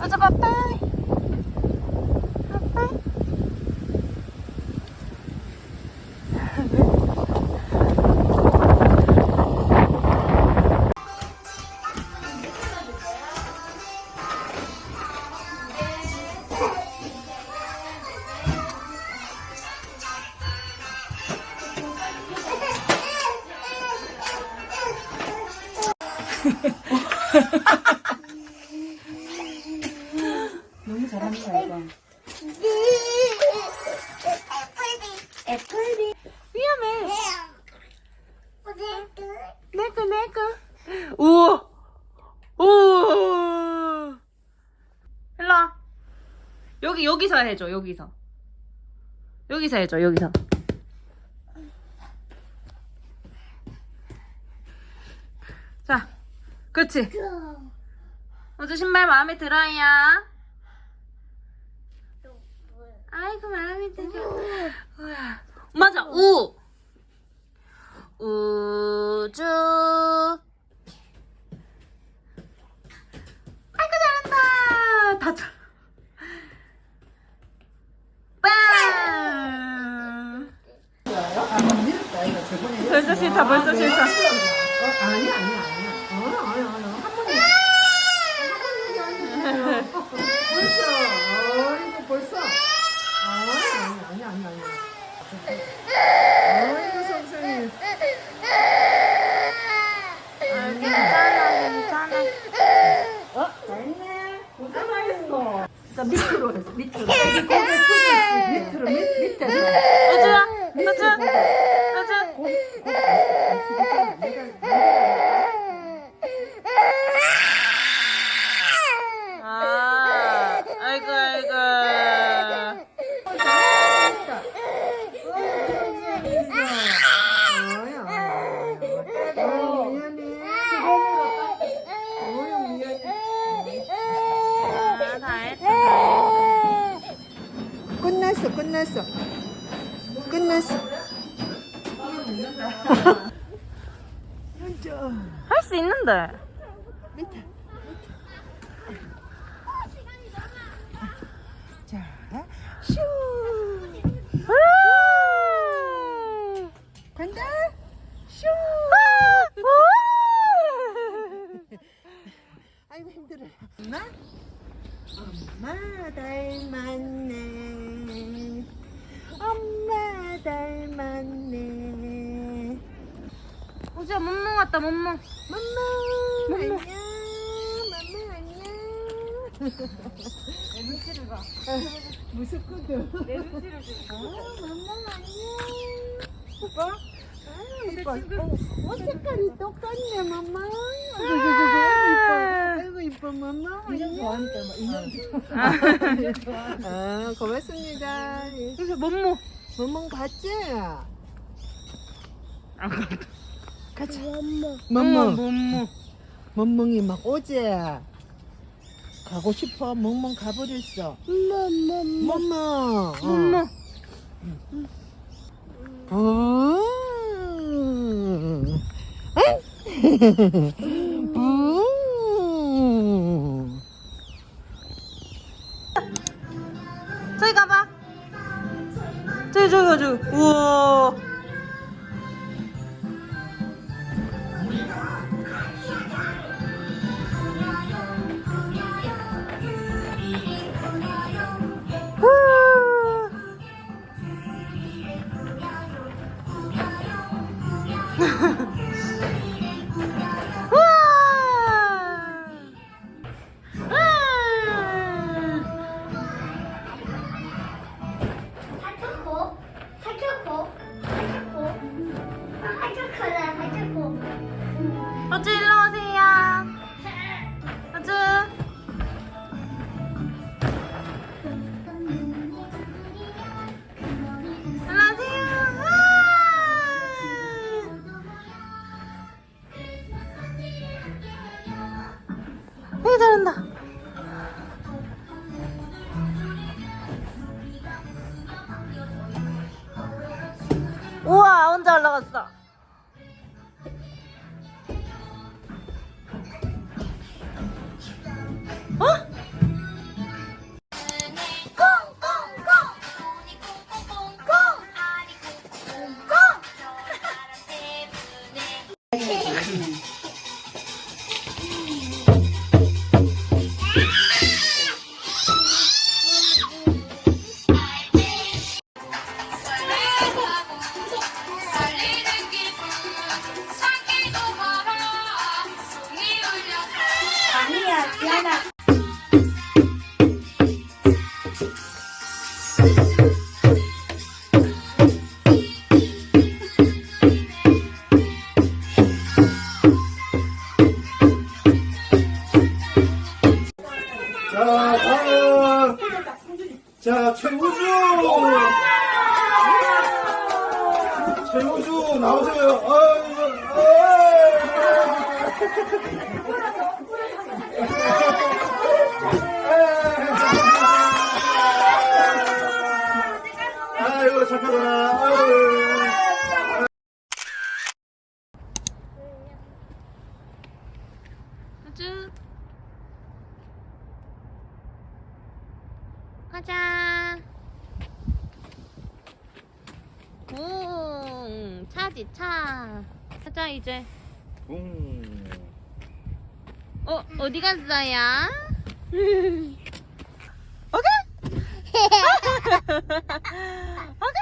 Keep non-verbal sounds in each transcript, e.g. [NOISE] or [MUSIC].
맞아 빠빠이 빠빠이 너무 잘한다 이거. 애플비 위험해 내꺼 내꺼 우와 우와 일로와 여기 여기서 해줘 여기서. 여기서 해줘 여기서. 자 그렇지. 어제 신발 마음에 들어요? 아이고 마음에 들어 우와. 맞아 우 끝났어 끝났어. 끝났어. 할 수 있는데. 밑에 자 슈. 으아! 간다. 슈. [LAUGHS] 아이고 힘들어 엄마 엄마 닮았네. 엄마 닮았네. 우주야 멍멍 왔다 멍멍. 맘마 안녕. 맘마 안녕. 내 눈치를 봐. 무섭거든 내 눈치를 지금 어, 맘마 안녕. 오빠 아 이뻐 어, 옷 색깔이 똑같네 맘마. 아이고 이뻐. 아이고 이뻐 맘마. 인형 좋아하니까 인형 좋아하니까 아 고맙습니다. 그래서 멍멍 멍멍 봤지? 안 갔다. 가자 멍멍 멍멍 멍멍 멍멍이 막 오제 가고 싶어? 멍멍 가버렸어. 멍멍 어. 멍멍 어. 음. 저기 가봐. 저기 저기 저기. 우와 다음. 자, 최우주. 최우주, 나오세요. 아이고, 아이고. 아이고, 착하더라. 아이고. 우 가자. 응, 차지 차. 가자 이제. 붕. 어 어디 갔어요? [LAUGHS] 오케이. 오케이. [LAUGHS] [LAUGHS]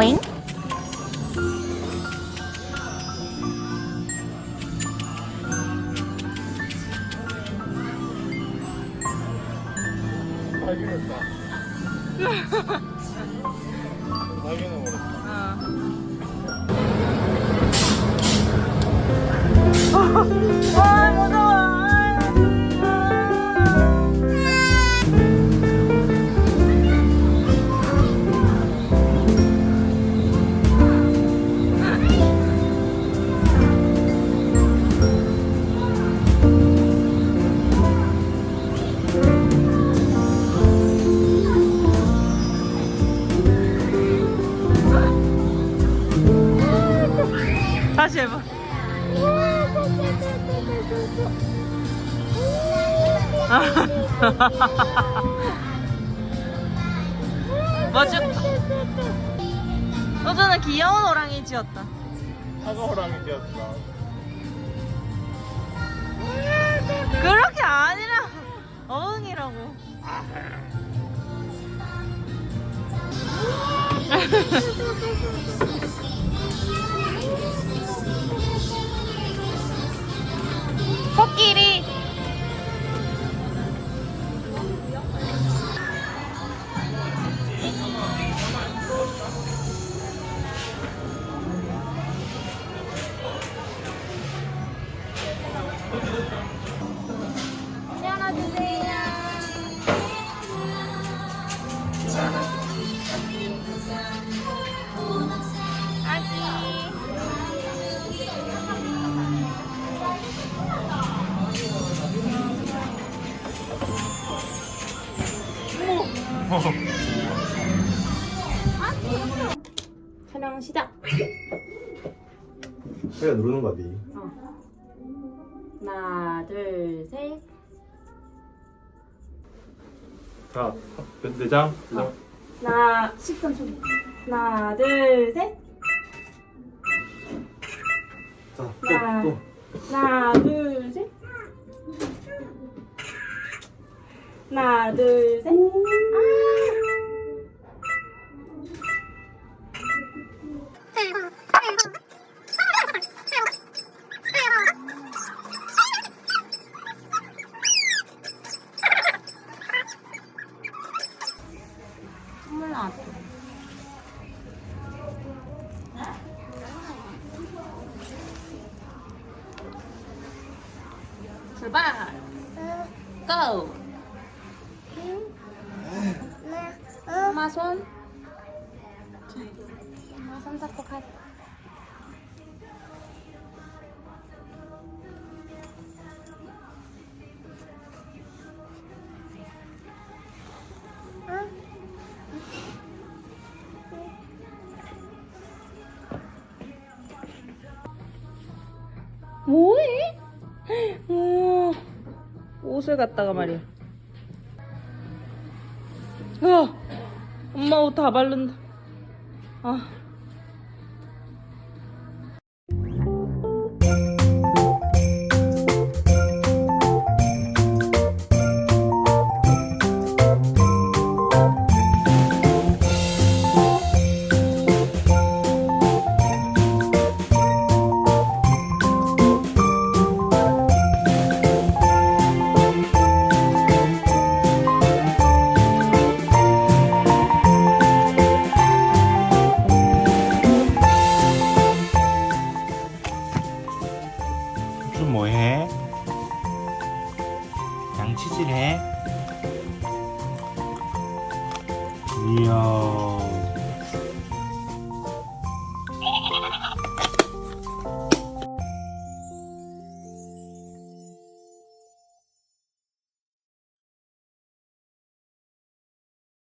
오잉? 와 무서 [LAUGHS] 맞아. 어제는 귀여운 호랑이 지었다. 사과 호랑이 되었어. 그렇게 아니라 어흥이라고. [LAUGHS] 코끼리. 촬영 시작. 그냥 누르는 거지. 하나, 둘, 셋. 자, 내장. 내장. 하나, 13초. 하나, 둘, 셋. 자. 또, 또. 하나, 둘, 셋. 하나, 둘, 셋. 엄마 손. 자, 엄마 손 잡고 가자. 뭐해? 어, 옷을 갖다가 말이야. 야, 엄마 옷 다 바른다. 아. 좀 뭐해? 양치질해? 이야